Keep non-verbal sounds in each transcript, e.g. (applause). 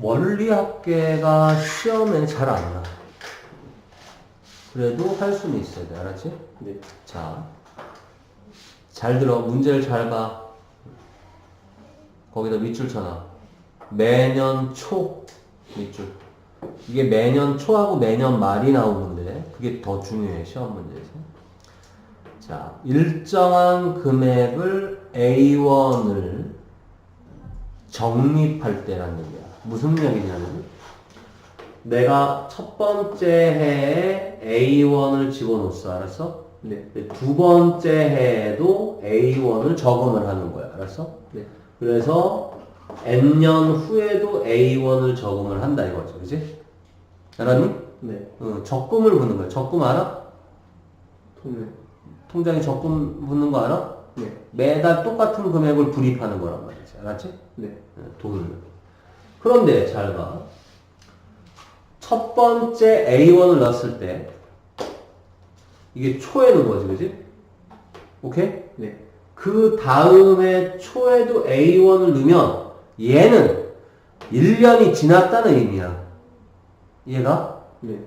원리학계가 시험에 잘안 나. 그래도 할 수는 있어야 돼. 알았지? 네. 자. 잘 들어. 문제를 잘 봐. 거기다 밑줄 쳐놔. 매년 초 밑줄. 이게 매년 초하고 매년 말이 나오는데 그게 더 중요해 시험 문제에서. 자, 일정한 금액을 A1을 정립할 때라는 얘기야. 무슨 얘기냐면 내가 첫 번째 해에 A1을 집어넣었어. 알았어? 네. 두 번째 해에도 A1을 적응을 하는 거야. 알았어? 네. 그래서 N년 후에도 A1을 적응을 한다 이거죠. 그지? 알았니? 네. 어, 적금을 부는 거야. 적금 알아? 통일. 통장에 적금 붙는 거 알아? 네. 매달 똑같은 금액을 불입하는 거란 말이지. 알았지? 네. 어, 돈을. 그런데 잘 봐. 첫 번째 A1을 넣었을 때 이게 초에 넣은 거지, 그지? 오케이? 네. 그 다음에 초에도 A1을 넣으면 얘는 1년이 지났다는 의미야. 이해가? 네.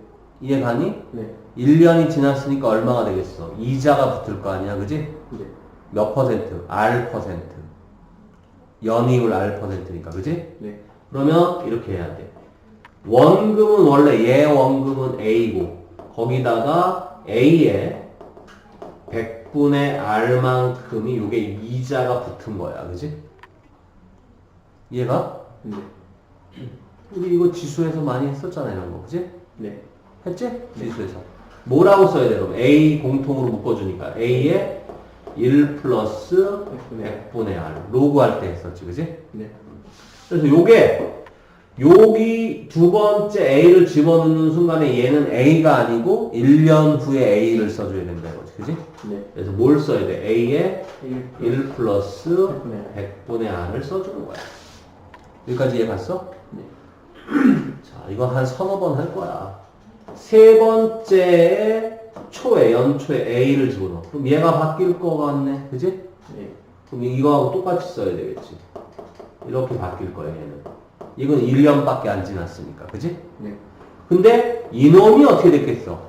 이해가니? 네. 1년이 지났으니까 얼마가 되겠어? 이자가 붙을 거 아니야, 그지? 네. 몇 퍼센트? R 퍼센트. 연이율 R 퍼센트니까, 그지? 네. 그러면 이렇게 해야 돼. 원금은 원래 얘 원금은 A고 거기다가 A에 100분의 R만큼이 요게 이자가 붙은 거야. 그지? 이해가? 네. 우리 이거 지수에서 많이 했었잖아 이런 거. 그지? 네. 했지? 지수에서. 뭐라고 써야 돼? 그럼 A 공통으로 묶어주니까 A에 1 플러스 100분의 R. 로그 할 때 했었지. 그지? 네. 그래서 요게 여기 두 번째 A를 집어넣는 순간에 얘는 A가 아니고 1년 후에 A를 써줘야 된다 이거지. 그지? 네. 그래서 뭘 써야 돼? A에 1. 1 플러스 100분의 100분의 R을 써주는 거야. 여기까지 이해 갔어? 네. (clears throat) 자, 이거 한 서너 번 할 거야. 세 번째 초에, 연초에 A를 집어넣어. 그럼 얘가 바뀔 거 같네. 그지? 네. 그럼 이거하고 똑같이 써야 되겠지. 이렇게 바뀔 거야, 얘는. 이건 1년밖에 안 지났으니까. 그지? 네. 근데 이놈이 어떻게 됐겠어?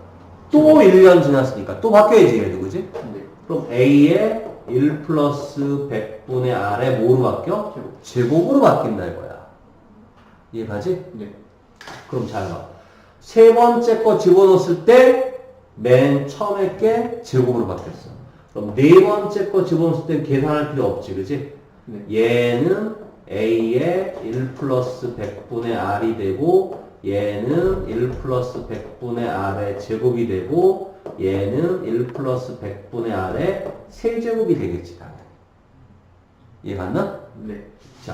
또 1년 지났으니까 또 바뀌어야지, 얘도. 그지? 네. 그럼 A에 1 플러스 100분의 R에 뭐로 바뀌어? 제곱. 제곱으로 바뀐다 이거야. 이해가지? 네. 그럼 잘 봐. 세 번째 거 집어넣었을 때 맨 처음에 게 제곱으로 바뀌었어. 그럼 네 번째 거 집어넣었을 때 계산할 필요 없지, 그지? 네. 얘는 A에 1 플러스 100분의 R이 되고 얘는 1 플러스 100분의 R의 제곱이 되고 얘는 1 플러스 100분의 R의 세제곱이 되겠지, 당연히. 이해 갔나? 네. 자.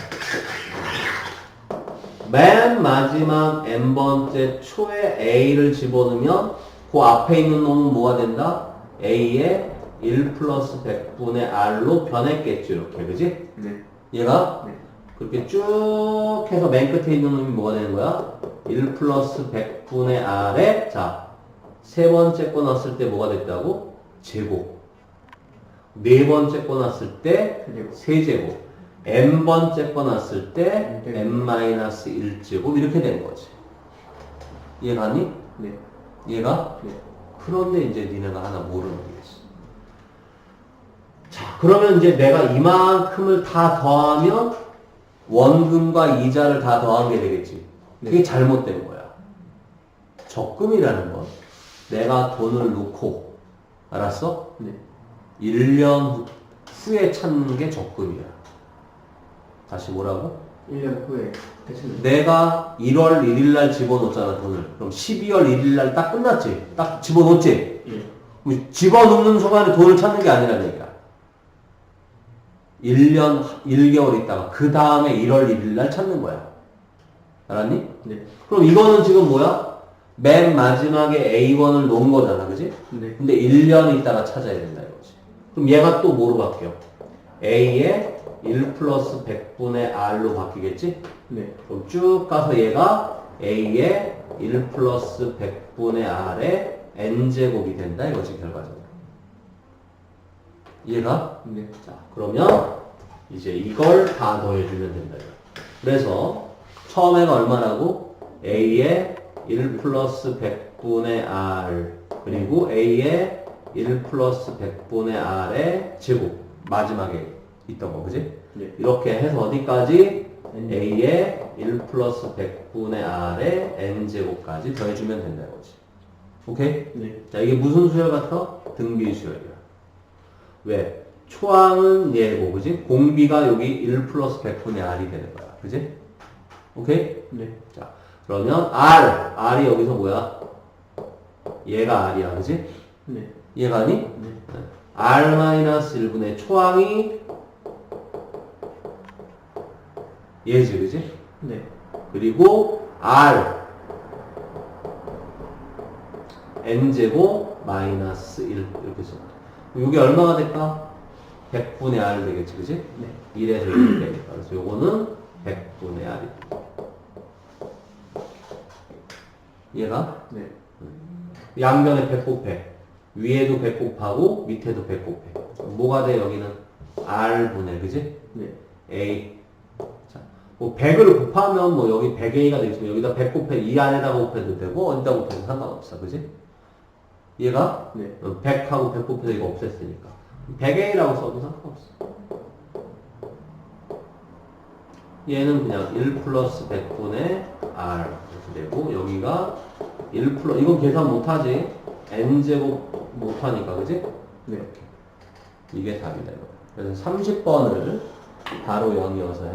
맨 마지막 n번째 초에 a를 집어넣으면 그 앞에 있는 놈은 뭐가 된다? a에 1 플러스 100분의 r로 변했겠죠 이렇게 그지? 네. 얘가 네. 그렇게 쭉 해서 맨 끝에 있는 놈이 뭐가 되는 거야? 1 플러스 100분의 r에 자세 번째 거 넣었을 때 뭐가 됐다고? 제곱 네 번째 거 넣었을 때 세제곱 n번째 거 났을 때 네. n-1제곱 이렇게 되는 거지 이해가니? 네. 얘가? 네. 그런데 이제 니네가 하나 모르는 게 있어 자 그러면 이제 내가 이만큼을 다 더하면 원금과 이자를 다 더한 게 되겠지 그게 잘못된 거야 적금이라는 건 내가 돈을 놓고 알았어? 네. 1년 후에 찾는 게 적금이야 다시 뭐라고? 1년 후에 대신 내가 1월 1일 날 집어넣었잖아, 돈을. 그럼 12월 1일 날 딱 끝났지? 딱 집어넣었지? 예. 집어넣는 순간에 돈을 찾는 게 아니라는 얘기야. 1년, 1개월 있다가 그 다음에 1월 1일 날 찾는 거야. 알았니? 네. 그럼 이거는 지금 뭐야? 맨 마지막에 A1을 놓은 거잖아, 그지? 네. 근데 1년 있다가 찾아야 된다 이거지. 그럼 얘가 또 뭐로 바뀌어? A에 1 플러스 100분의 R로 바뀌겠지? 네. 그럼 쭉 가서 얘가 A에 1 플러스 100분의 R에 N제곱이 된다 이거지 결과적으로. 이해가? 네. 자 그러면 이제 이걸 다 더해주면 된다. 그래서 첫 처음에가 얼마라고? a의 1 플러스 100분의 r 그리고 a의 1 플러스 100분의 r의 제곱 마지막에 있던 거 그지? 네. 이렇게 해서 어디까지? N. a의 1 플러스 100분의 r의 n제곱까지 더해주면 된다 이거지 오케이? 네. 자, 이게 무슨 수열 같아? 등비 수열이야. 왜? 초항은 얘고, 그지? 공비가 여기 1 플러스 100분의 r이 되는 거야. 그지? 오케이? 네. 자, 그러면 r, r이 여기서 뭐야? 얘가 r이야, 그지? 네. 얘가 아니? 네. r 마이너스 1분의 초항이 얘지, 그지? 네. 그리고 r n제곱 마이너스 1 이렇게 써. 이게 얼마가 될까? 100분의 r 되겠지, 그지? 네. 1에서 1이 되니까. 그래서 요거는 100분의 r이. 얘가 네. 양변에 100 곱해. 위에도 100 곱하고 밑에도 100 곱해. 뭐가 돼, 여기는? r분의, 그지? 네. A. 자, 뭐 100을 곱하면 뭐 여기 100A가 되겠지만 여기다 100 곱해 이 안에다가 곱해도 되고 어디다 곱해도 상관없어. 그지? 얘가 네. 100하고 100 곱해서 이거 없앴으니까 100A라고 써도 상관없어. 얘는 그냥 1 플러스 100분의 R 이렇게 되고 여기가 1 플러스 이건 계산 못하지 N제곱 못하니까 그지? 네. 이게 답이 되는 거야. 그래서 30번을 바로 0이어서 해.